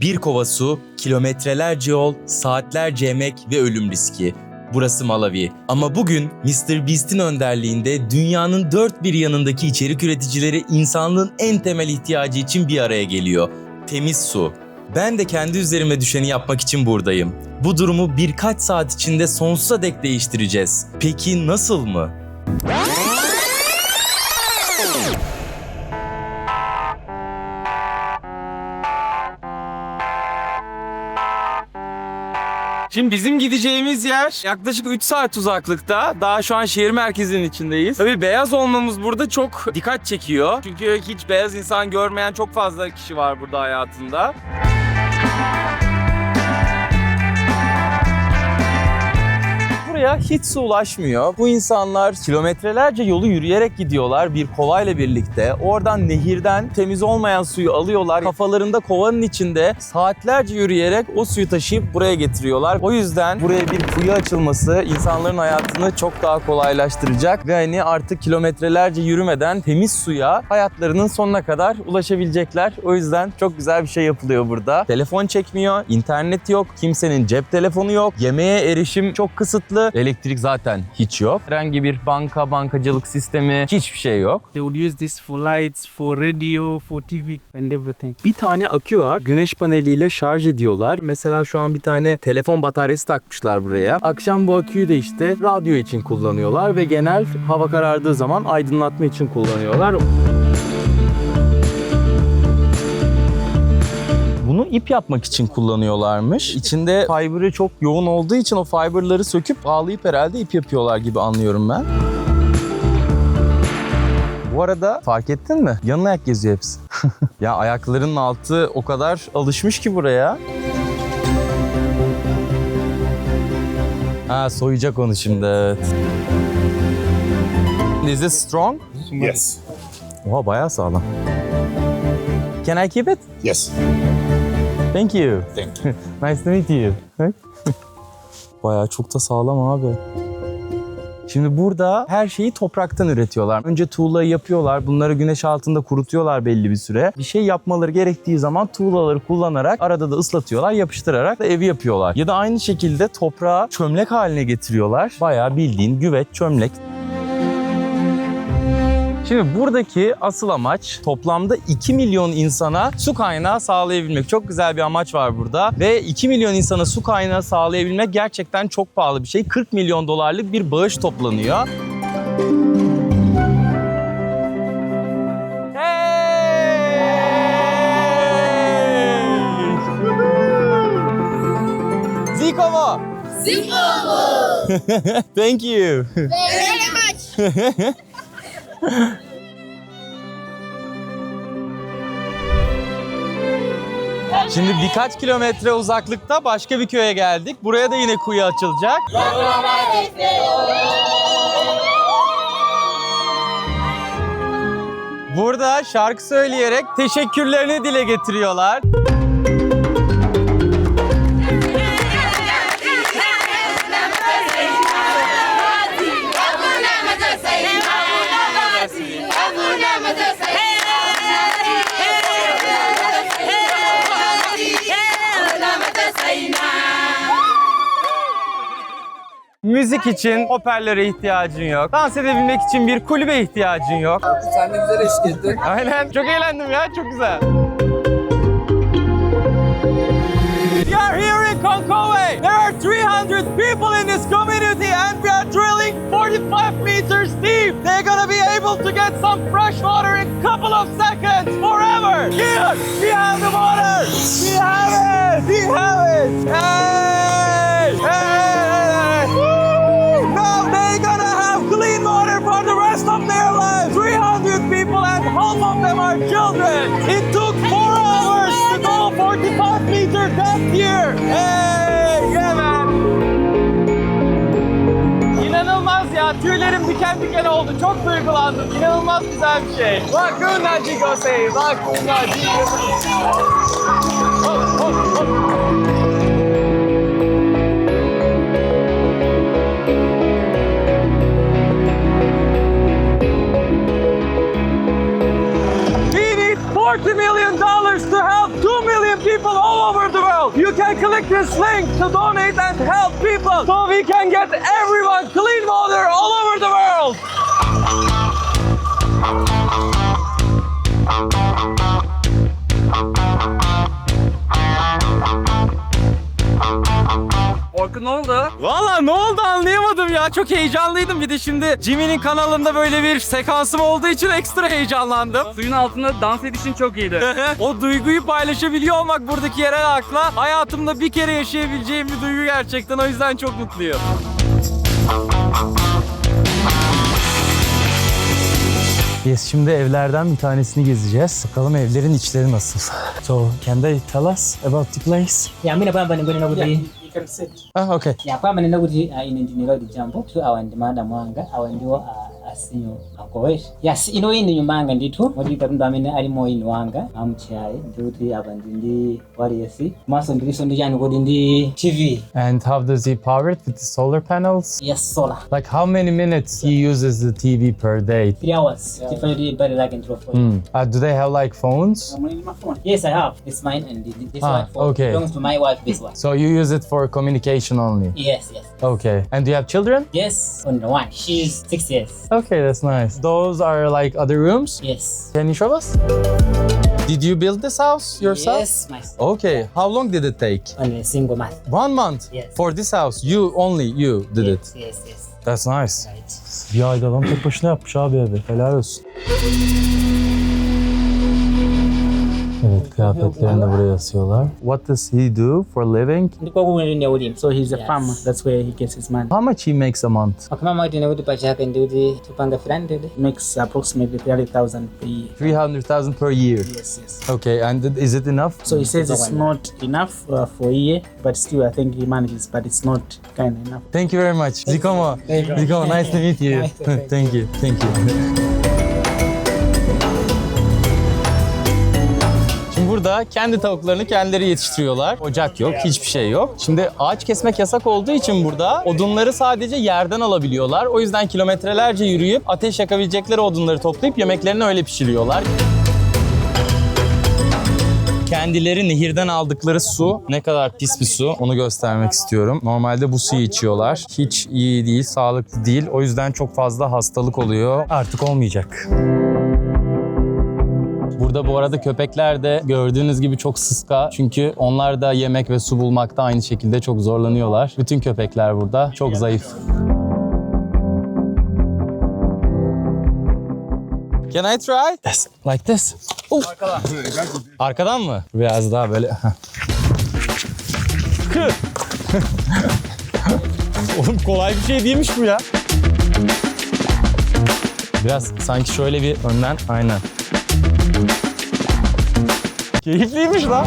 Bir kova su, kilometrelerce yol, saatlerce emek ve ölüm riski. Burası Malawi. Ama bugün Mr. Beast'in önderliğinde dünyanın dört bir yanındaki içerik üreticileri insanlığın en temel ihtiyacı için bir araya geliyor. Temiz su. Ben de kendi üzerime düşeni yapmak için buradayım. Bu durumu birkaç saat içinde sonsuza dek değiştireceğiz. Peki nasıl mı? Şimdi bizim gideceğimiz yer yaklaşık 3 saat uzaklıkta. Daha şu an şehir merkezinin içindeyiz. Tabii beyaz olmamız burada çok dikkat çekiyor. Çünkü hiç beyaz insan görmeyen çok fazla kişi var burada hayatında. Buraya hiç su ulaşmıyor. Bu insanlar kilometrelerce yolu yürüyerek gidiyorlar bir kovayla birlikte. Oradan nehirden temiz olmayan suyu alıyorlar. Kafalarında kovanın içinde saatlerce yürüyerek o suyu taşıyıp buraya getiriyorlar. O yüzden buraya bir kuyu açılması insanların hayatını çok daha kolaylaştıracak ve hani artık kilometrelerce yürümeden temiz suya hayatlarının sonuna kadar ulaşabilecekler. O yüzden çok güzel bir şey yapılıyor burada. Telefon çekmiyor, internet yok, kimsenin cep telefonu yok, yemeğe erişim çok kısıtlı, elektrik zaten hiç yok. Herhangi bir banka, bankacılık sistemi hiçbir şey yok. They would use this for lights, for radio, for TV and everything. Bir tane akü var. Güneş paneliyle şarj ediyorlar. Mesela şu an bir tane telefon bataryası takmışlar buraya. Akşam bu aküyü de işte radyo için kullanıyorlar ve genel hava karardığı zaman aydınlatma için kullanıyorlar. Bunu ip yapmak için kullanıyorlarmış. İçinde fiber'ı çok yoğun olduğu için o fiber'ları söküp bağlayıp herhalde ip yapıyorlar gibi anlıyorum ben. Bu arada fark ettin mi? Yanına ayak geziyor hepsi. ya ayaklarının altı o kadar alışmış ki buraya. Ha soyacak onu şimdi evet. Is it strong? Yes. Oha bayağı sağlam. Can I keep it? Yes. Thank you. Thank you. Nice to meet you. Bayağı çok da sağlam abi. Şimdi burada her şeyi topraktan üretiyorlar. Önce tuğlayı yapıyorlar. Bunları güneş altında kurutuyorlar belli bir süre. Bir şey yapmaları gerektiği zaman tuğlaları kullanarak arada da ıslatıyorlar, yapıştırarak da evi yapıyorlar. Ya da aynı şekilde toprağı çömlek haline getiriyorlar. Bayağı bildiğin güveç, çömlek. Şimdi buradaki asıl amaç toplamda 2 milyon insana su kaynağı sağlayabilmek. Çok güzel bir amaç var burada ve 2 milyon insana su kaynağı sağlayabilmek gerçekten çok pahalı bir şey. 40 milyon dolarlık bir bağış toplanıyor. Hey! Zico mu? Zico Thank you. Very much. Şimdi birkaç kilometre uzaklıkta başka bir köye geldik. Buraya da yine kuyu açılacak. Burada şarkı söyleyerek teşekkürlerini dile getiriyorlar. Müzik için hoparlöre ihtiyacın yok. Dans edebilmek için bir kulübe ihtiyacın yok. Sen de güzel eşlik ettin. Aynen. Çok eğlendim ya. Çok güzel. We are here in Konkowe. There are 300 people in this community and we are drilling 45 meters deep. They're gonna be able to get some fresh water in a couple of seconds forever. Here, we have the water. We have it. We have it. Hey! Hey! Are children. It took four hours to go 45 meter depth here. Hey! Yeah man! İnanılmaz ya. Tüylerim diken diken oldu. Çok duygulandım. İnanılmaz güzel bir şey. Bakuna Jigo say. Bakuna Jigo Hop hop hop. This link to donate and help people so we can get everyone clean water all over Orkun ne oldu? Valla ne oldu anlayamadım ya. Çok heyecanlıydım. Bir de şimdi Jimmy'nin kanalında böyle bir sekansım olduğu için ekstra heyecanlandım. Suyun altında dans edişin çok iyiydi. o duyguyu paylaşabiliyor olmak buradaki yerel halkla hayatımda bir kere yaşayabileceğim bir duygu gerçekten. O yüzden çok mutluyum. Biz şimdi evlerden bir tanesini gezeceğiz. Bakalım evlerin içleri nasıl. So, can they tell us about the place? Yeah, mina kwamba ningonena kuti Ah, okay. Yeah, kwa maneno kuti uh, ine ndine Lloyd Jambo tu awa ndi madam wanga awa ndiwo uh, asinyo ankowesha yes ino iyi ndi nyumba yanga ndithu moti katundu amene alimo ino wanga amchayi ndikuti apa ndi ndi waliyesi komanso ndilinso ndi chani kuti ndi tv And how does he power it? With the solar panels? yes solar. Like how many minutes he uses the TV per day? three hours. Chifukwa kuti bali lake ndilo for Hmm. Uh, do they have like phones? yes i have. It's mine and thi- this Ah, one for okay. belongs to my wife this one. So you use it for communication only? yes yes. Okay. And do you have children? yes only one. She's six years Okay, that's nice. Those are like other rooms? yes Can you show us? Did you build this house yourself? yes my Okay. How long did it take? only a single month One month Yes. for this house. You only you did yes it. yes yes That's nice. right Bir ayda adam tek başına yapmış abi evi. Helal olsun. Evet kıyafetlerini de buraya asıyorlar. What does he do for living? ndiko kumene ndi ulimi So he's a Yes. farmer. That's where he gets his money. How much he makes a month? makamama kuti ndikuti pachaka ndikuti tupanga 300 He makes approximately 30,000 per year. 300,000 per year. Yes, yes. Okay, and is it enough? So he says it's not enough uh, for a year, but still I think he manages, but it's not kind of enough. Thank you very much. Zikomo. Zikomo, nice to meet you. Nice to Thank you. Thank you. kendi tavuklarını kendileri yetiştiriyorlar. Ocak yok, hiçbir şey yok. Şimdi ağaç kesmek yasak olduğu için burada odunları sadece yerden alabiliyorlar. O yüzden kilometrelerce yürüyüp ateş yakabilecekleri odunları toplayıp yemeklerini öyle pişiriyorlar. Kendileri nehirden aldıkları su ne kadar pis bir su onu göstermek istiyorum. Normalde bu suyu içiyorlar. Hiç iyi değil, sağlıklı değil. O yüzden çok fazla hastalık oluyor. Artık olmayacak. Burada bu arada köpekler de gördüğünüz gibi çok sıska. Çünkü onlar da yemek ve su bulmakta aynı şekilde çok zorlanıyorlar. Bütün köpekler burada çok zayıf. Can I try? Yes, like this. Oh. Arkadan mı? Biraz daha böyle. Oğlum kolay bir şey değilmiş bu ya. Biraz sanki şöyle bir önden aynen. Keyifliymiş lan.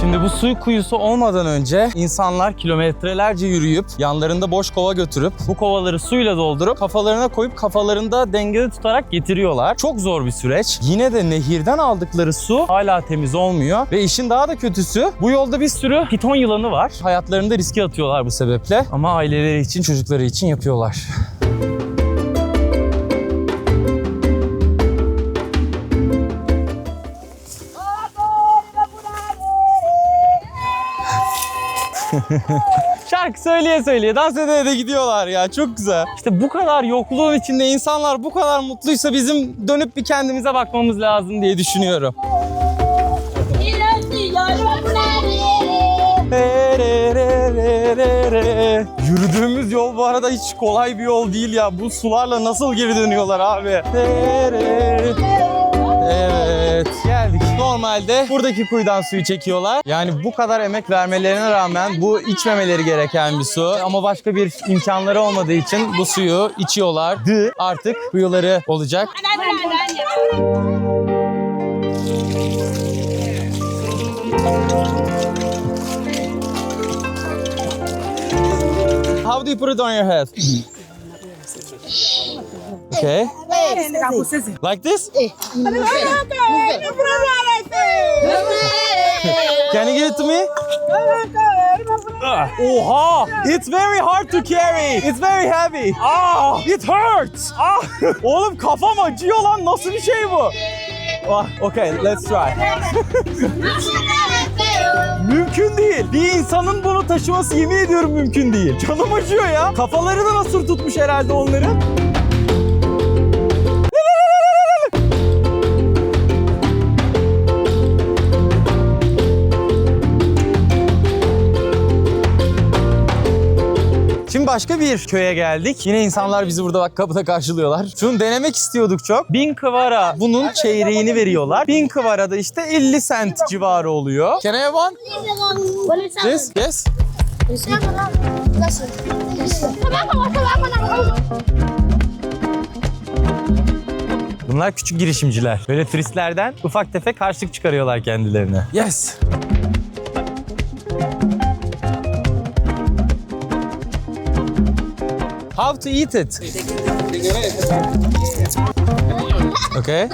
Şimdi bu su kuyusu olmadan önce insanlar kilometrelerce yürüyüp yanlarında boş kova götürüp bu kovaları suyla doldurup kafalarına koyup kafalarında dengede tutarak getiriyorlar. Çok zor bir süreç. Yine de nehirden aldıkları su hala temiz olmuyor ve işin daha da kötüsü bu yolda bir sürü piton yılanı var. Hayatlarını da riske atıyorlar bu sebeple ama aileleri için çocukları için yapıyorlar. Şarkı söyleye söyleye dans ede de gidiyorlar ya çok güzel. İşte bu kadar yokluğun içinde insanlar bu kadar mutluysa bizim dönüp bir kendimize bakmamız lazım diye düşünüyorum. Yürüdüğümüz yol bu arada hiç kolay bir yol değil ya. Bu sularla nasıl geri dönüyorlar abi? Evet. Normalde buradaki kuyudan suyu çekiyorlar. Yani bu kadar emek vermelerine rağmen bu içmemeleri gereken bir su. Ama başka bir imkanları olmadığı için bu suyu içiyorlardı. Artık kuyuları olacak. How do you put it on your head? Okay. Like this? Can you give it to me? Oha! It's very hard to carry. It's very heavy. Ah! It hurts. Ah! Oğlum kafam acıyor lan. Nasıl bir şey bu? Ah, okay, let's try. Bir insanın bunu taşıması yemin ediyorum mümkün değil. Canım acıyor ya. Kafaları da nasır tutmuş herhalde onların. Şimdi başka bir köye geldik. Yine insanlar bizi burada bak kapıda karşılıyorlar. Şunu denemek istiyorduk çok. Bin kıvara bunun çeyreğini veriyorlar. Bin kıvara da işte 50 sent civarı oluyor. Can I have one? Yes, yes. Bunlar küçük girişimciler. Böyle turistlerden ufak tefek harçlık çıkarıyorlar kendilerine. Yes. How to eat it? Okay.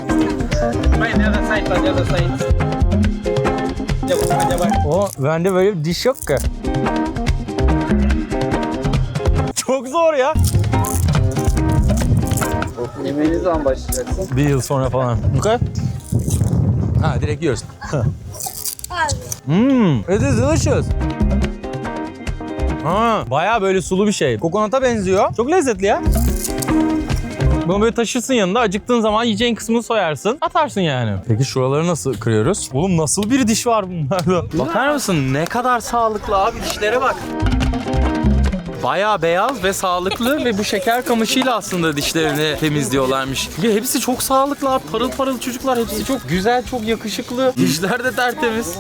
O bende böyle bir diş yok ki. Çok zor ya. Yemeğe ne zaman başlayacaksın? Bir yıl sonra falan. Okay. Ha direkt yiyoruz. Mmm, it is delicious. Ha, bayağı böyle sulu bir şey. Kokonata benziyor. Çok lezzetli ya. Bunu böyle taşırsın yanında. Acıktığın zaman yiyeceğin kısmını soyarsın. Atarsın yani. Peki şuraları nasıl kırıyoruz? Oğlum nasıl bir diş var bunlarda? Bakar mısın? Ne kadar sağlıklı abi dişlere bak. Bayağı beyaz ve sağlıklı ve bu şeker kamışıyla aslında dişlerini temizliyorlarmış. Ya hepsi çok sağlıklı abi. Parıl parıl çocuklar. Hepsi çok güzel, çok yakışıklı. Dişler de tertemiz.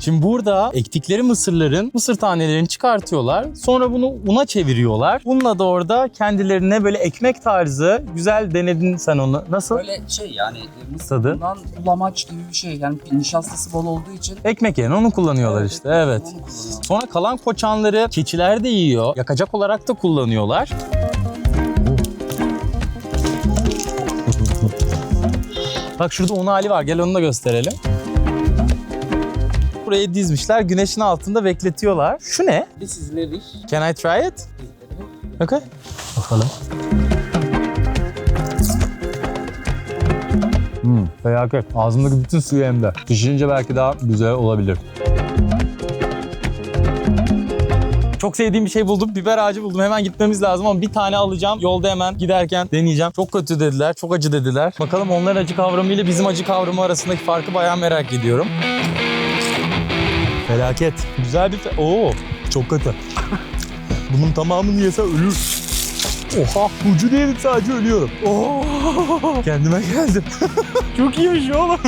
Şimdi burada ektikleri mısırların mısır tanelerini çıkartıyorlar. Sonra bunu una çeviriyorlar. Bununla da orada kendilerine böyle ekmek tarzı güzel denedin sen onu. Nasıl? Böyle şey yani mısır Tadı? bundan bulamaç gibi bir şey. Yani nişastası bol olduğu için Ekmek yerine onu kullanıyorlar işte. Evet. onu kullanıyor. Sonra kalan koçanları keçiler de yiyor. Yakacak olarak da kullanıyorlar. Bak şurada un hali var. Gel onu da gösterelim. Buraya dizmişler. Güneşin altında bekletiyorlar. Şu ne? This is Levish. Can I try it? Okay. Bakalım. Hmm, felaket. Ağzımdaki bütün suyu emdi. Pişirince belki daha güzel olabilir. Çok sevdiğim bir şey buldum. Biber ağacı buldum. Hemen gitmemiz lazım ama bir tane alacağım. Yolda hemen giderken deneyeceğim. Çok kötü dediler. Çok acı dediler. Bakalım onların acı kavramı ile bizim acı kavramı arasındaki farkı bayağı merak ediyorum. Felaket. Güzel bir... fe- Oo, çok kötü. Bunun tamamını yese ölür. Oha ucunu yedim sadece ölüyorum. Oo, kendime geldim. Çok iyiymiş oğlum.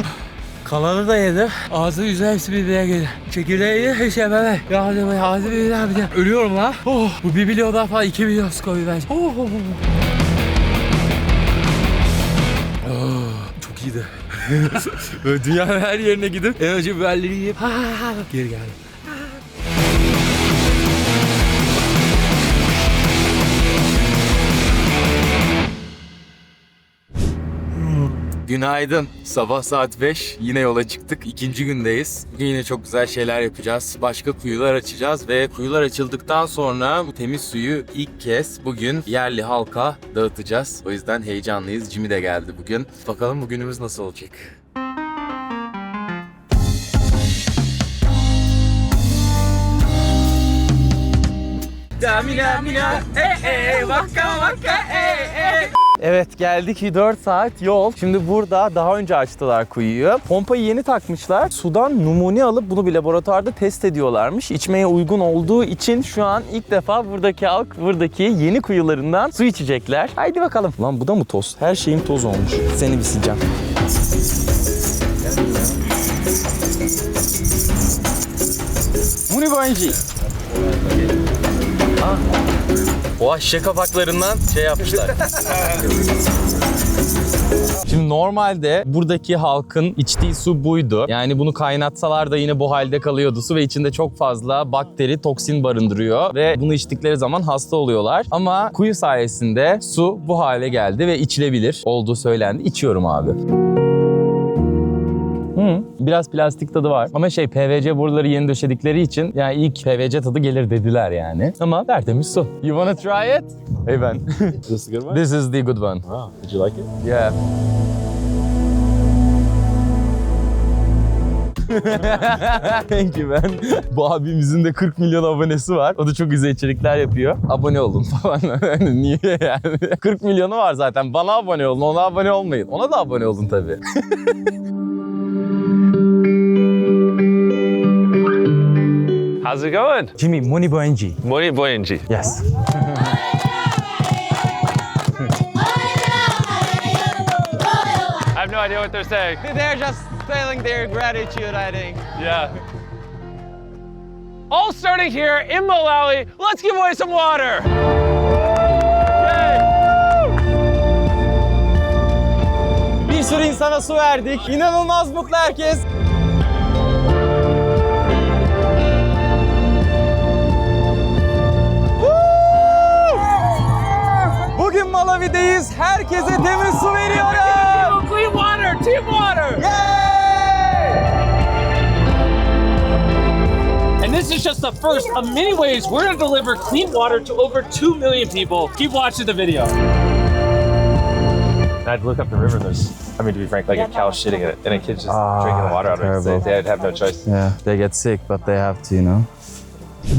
Kalanı da yedim. Ağzı yüzü hepsi birbirine girdi. Çekirdeği yedi, hiç yememe. Ya hadi be, ağzı birbirine bir de. Ölüyorum lan. Oh, bu bir milyondan falan iki milyon skoyu bence. Oh, oh, oh. Oh, Böyle dünyanın her yerine gidip en acı biberleri yiyip ha, ha, ha, geri geldim. Günaydın. Sabah saat 5. Yine yola çıktık. İkinci gündeyiz. Bugün yine çok güzel şeyler yapacağız. Başka kuyular açacağız ve kuyular açıldıktan sonra bu temiz suyu ilk kez bugün yerli halka dağıtacağız. O yüzden heyecanlıyız. Jimmy de geldi bugün. Bakalım bugünümüz nasıl olacak. Evet geldik 4 saat yol. Şimdi burada daha önce açtılar kuyuyu. Pompayı yeni takmışlar. Sudan numune alıp bunu bir laboratuvarda test ediyorlarmış. İçmeye uygun olduğu için şu an ilk defa buradaki halk buradaki yeni kuyularından su içecekler. Haydi bakalım. Lan bu da mı toz? Her şeyim toz olmuş. Seni bir sileceğim. Muni Banji. Ha. O şişe kapaklarından şey yapmışlar. Şimdi normalde buradaki halkın içtiği su buydu. Yani bunu kaynatsalar da yine bu halde kalıyordu su ve içinde çok fazla bakteri, toksin barındırıyor ve bunu içtikleri zaman hasta oluyorlar. Ama kuyu sayesinde su bu hale geldi ve içilebilir olduğu söylendi. İçiyorum abi. Hı, biraz plastik tadı var. Ama şey PVC boruları yeni döşedikleri için yani ilk PVC tadı gelir dediler yani. Ama tertemiz su. You wanna try it? Hey ben. This is a good one? This is the good one. Wow. Did you like it? Yeah. Thank you man. Bu abimizin de 40 milyon abonesi var. O da çok güzel içerikler yapıyor. Abone olun falan. Hani Niye yani? 40 milyonu var zaten. Bana abone olun, ona abone olmayın. Ona da abone olun tabii. How's it going? Jimmy, Moni Boenji. Moni Boyenji. Yes. I have no idea what they're saying. They're just telling their gratitude, I think. Yeah. All starting here in Malawi. Let's give away some water. Bir sürü insana su verdik. İnanılmaz mutlu herkes. Bugün Malawi'deyiz. Herkese temiz su veriyorum. Clean water, team water. And this is just the first of many ways we're going to deliver clean water to over 2 million people. Keep watching the video. I'd look up the river and there's, I mean, to be frank, like a cow shitting in it and a kid's just ah, drinking the water out of it. They, they'd have no choice. Yeah, they get sick but they have to, you know.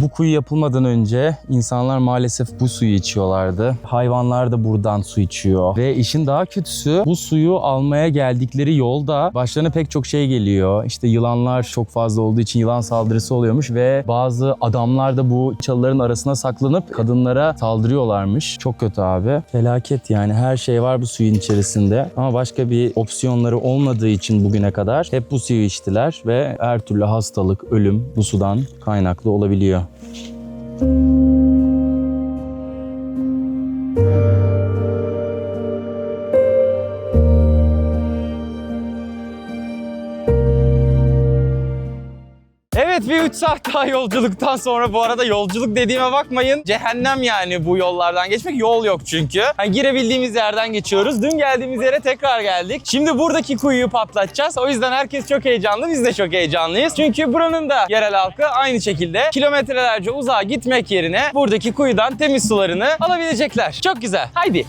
Bu kuyu yapılmadan önce insanlar maalesef bu suyu içiyorlardı. Hayvanlar da buradan su içiyor. Ve işin daha kötüsü bu suyu almaya geldikleri yolda başlarına pek çok şey geliyor. İşte yılanlar çok fazla olduğu için yılan saldırısı oluyormuş ve bazı adamlar da bu çalıların arasına saklanıp kadınlara saldırıyorlarmış. Çok kötü abi. Felaket yani her şey var bu suyun içerisinde. Ama başka bir opsiyonları olmadığı için bugüne kadar hep bu suyu içtiler ve her türlü hastalık, ölüm bu sudan kaynaklı olabiliyor. うん。Bir 3 saat daha yolculuktan sonra bu arada yolculuk dediğime bakmayın. Cehennem yani bu yollardan geçmek. Yol yok çünkü. Hani girebildiğimiz yerden geçiyoruz. Dün geldiğimiz yere tekrar geldik. Şimdi buradaki kuyuyu patlatacağız. O yüzden herkes çok heyecanlı. Biz de çok heyecanlıyız. Çünkü buranın da yerel halkı aynı şekilde kilometrelerce uzağa gitmek yerine buradaki kuyudan temiz sularını alabilecekler. Çok güzel. Haydi.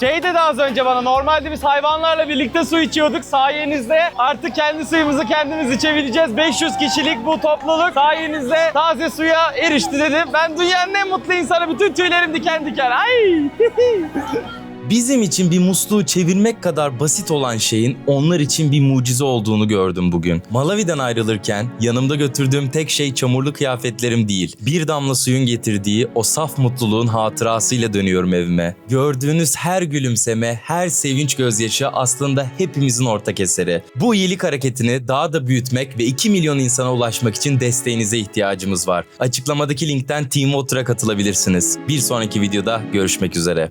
Şey dedi az önce bana, normalde biz hayvanlarla birlikte su içiyorduk. Sayenizde artık kendi suyumuzu kendimiz içebileceğiz. 500 kişilik bu topluluk sayenizde taze suya erişti dedi. Ben dünyanın en mutlu insanı. Bütün tüylerim diken diken. Ay! Bizim için bir musluğu çevirmek kadar basit olan şeyin onlar için bir mucize olduğunu gördüm bugün. Malawi'den ayrılırken yanımda götürdüğüm tek şey çamurlu kıyafetlerim değil. Bir damla suyun getirdiği o saf mutluluğun hatırasıyla dönüyorum evime. Gördüğünüz her gülümseme, her sevinç gözyaşı aslında hepimizin ortak eseri. Bu iyilik hareketini daha da büyütmek ve 2 milyon insana ulaşmak için desteğinize ihtiyacımız var. Açıklamadaki linkten Team Water'a katılabilirsiniz. Bir sonraki videoda görüşmek üzere.